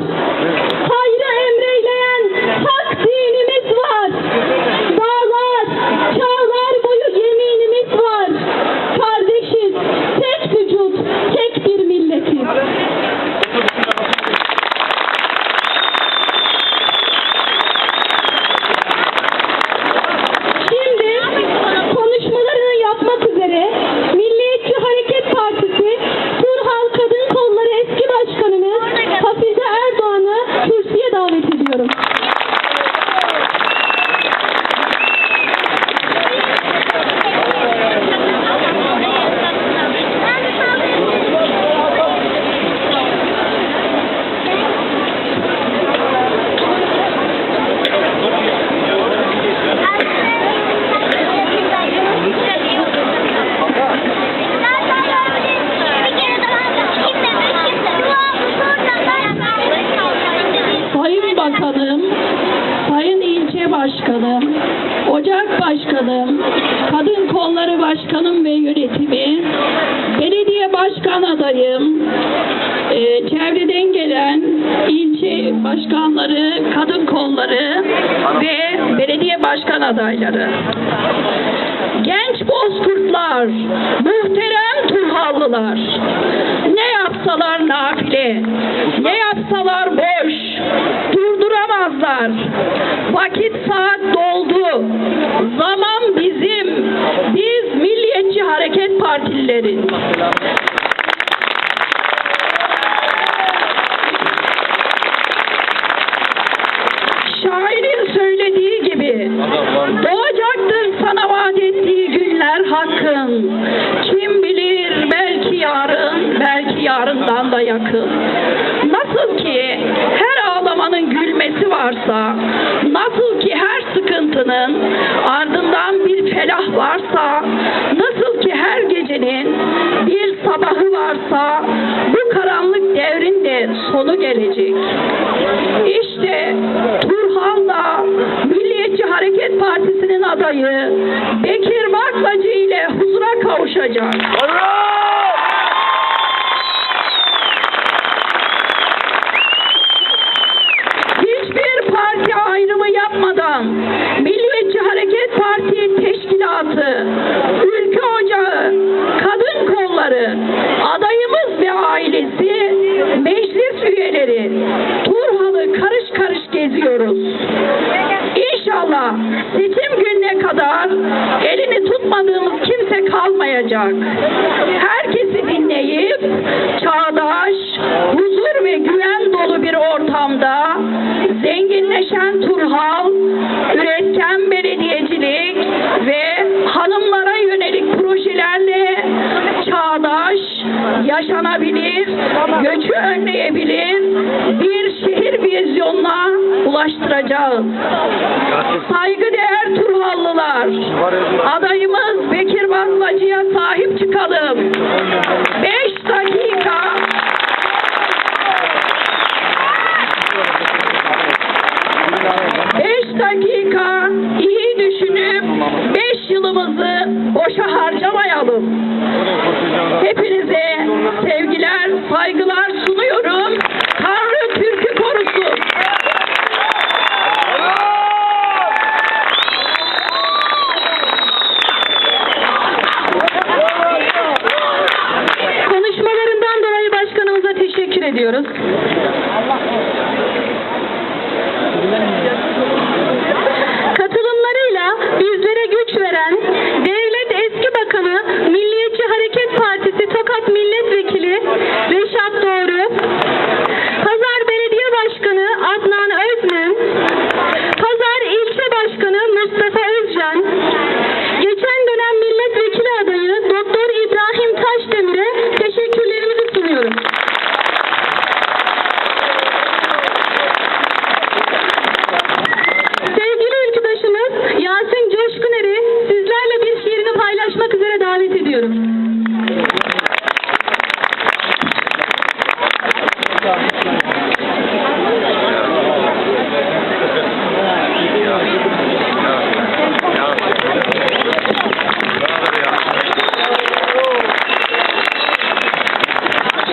much. davet ediyorum. Başkanım, Ocak Başkanım, Kadın Kolları Başkanım ve Yönetimi, Belediye Başkan Adayım, e, çevreden gelen ilçe başkanları, kadın kolları ve belediye başkan adayları. Genç bozkurtlar, muhterem Turhallılar, ne yapsalar nafile, ne yapsalar boş, Tur durduramazlar. Vakit saat doldu, zaman bizim, biz Milliyetçi Hareket Partilileri. Varsa, bu karanlık devrin de sonu gelecek. İşte Turhan'la Milliyetçi Hareket Partisi'nin adayı Bekir Baklacı ile huzura kavuşacak. Hiçbir parti ayrımı yapmadan Milliyetçi Hareket Parti Teşkilatı, Ülke Ocağı, Kolları, adayımız ve ailesi, meclis üyeleri, Turhal'ı karış karış geziyoruz. İnşallah seçim gününe kadar elini tutmadığımız kimse kalmayacak. Herkesi dinleyip çağdaş, huzur ve güven dolu bir ortamda zenginleşen Turhal, yaşanabilir, göçü önleyebilir bir şehir vizyonuna ulaştıracağız. Saygıdeğer Turhallılar, adayımız Bekir Baklacı'ya sahip çıkalım. Beş dakika Beş dakika iyi düşünüp yılımızı boşa harcamayalım. Hepinize sevgiler, saygılar sunuyorum.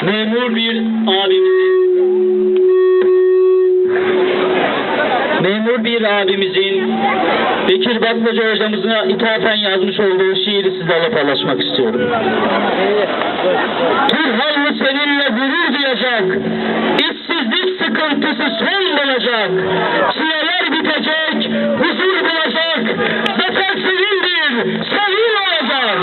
Memur bir abimizin memur bir abimizin Bekir Baklacı hocamızına ithafen yazmış olduğu şiiri sizlerle paylaşmak istiyorum. Turhallı seninle gurur duyacak, işsizlik sıkıntısı son bulacak, çileler bitecek, huzur bulacak, zafer senindir, senin olacak.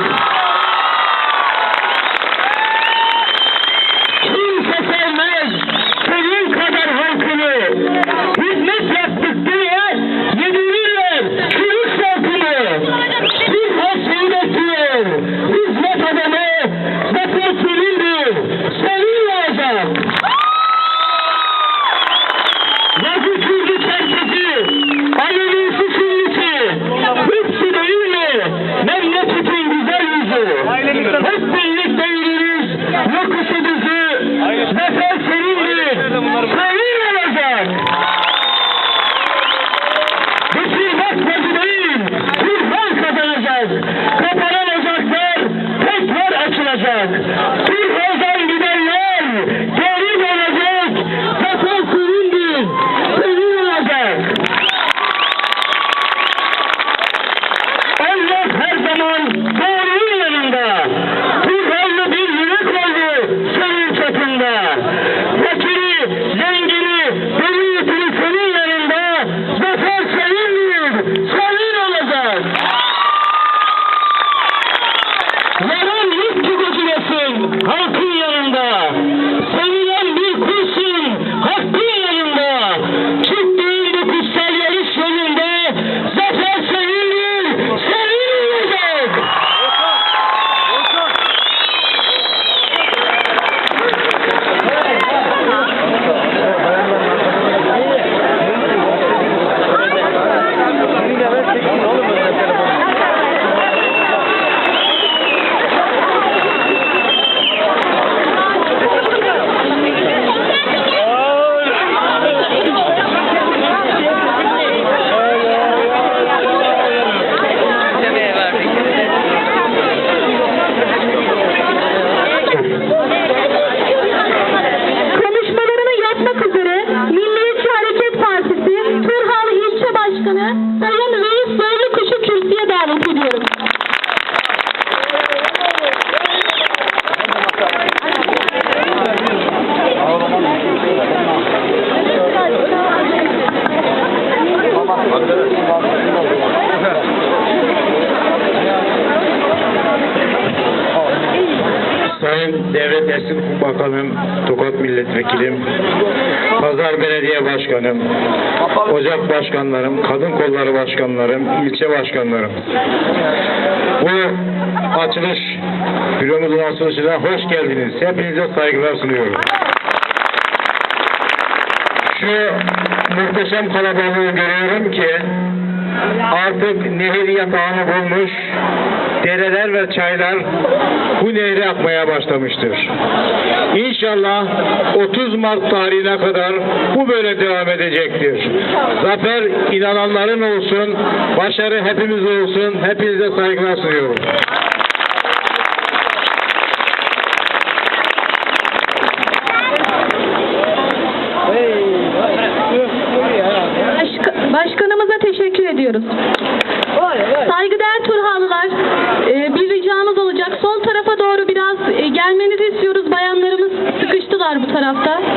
Hukuk Bakanım, Tokat Milletvekilim, Pazar Belediye Başkanım, Ocak Başkanlarım, Kadın Kolları Başkanlarım, ilçe başkanlarım. Bu açılış, büromuzun açılışına hoş geldiniz. Hepinize saygılar sunuyorum. Şu muhteşem kalabalığı görüyorum ki artık nehir yatağını bulmuş, dereler ve çaylar bu nehre akmaya başlamıştır. İnşallah 30 Mart tarihine kadar bu böyle devam edecektir. Zafer inananların olsun, başarı hepimiz olsun. Hepinize saygılar sunuyorum. Başka- başkanımıza teşekkür ediyoruz. Saygıdeğer sıkıştılar bu tarafta.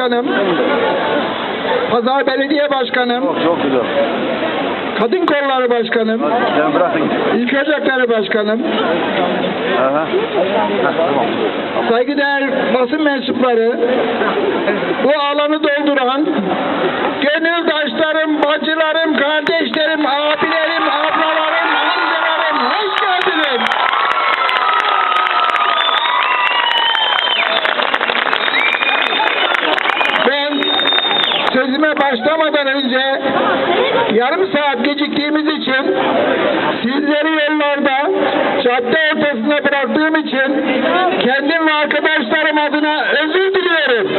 Başkanım, Pazar Belediye Başkanım, Çok güzel. Kadın Kolları Başkanım, bırakın. İlk Ocakları Başkanım, Aha. Tamam. saygıdeğer basın mensupları, bu alanı dolduran gönüldaşlarım, bacılarım, kardeşlerim, abilerim, ablalarım, amcalarım, hoş geldiniz. Ben sözüme başlamadan önce yarım saat geciktiğimiz için sizleri yollarda cadde ortasına bıraktığım için kendim ve arkadaşlarım adına özür diliyorum.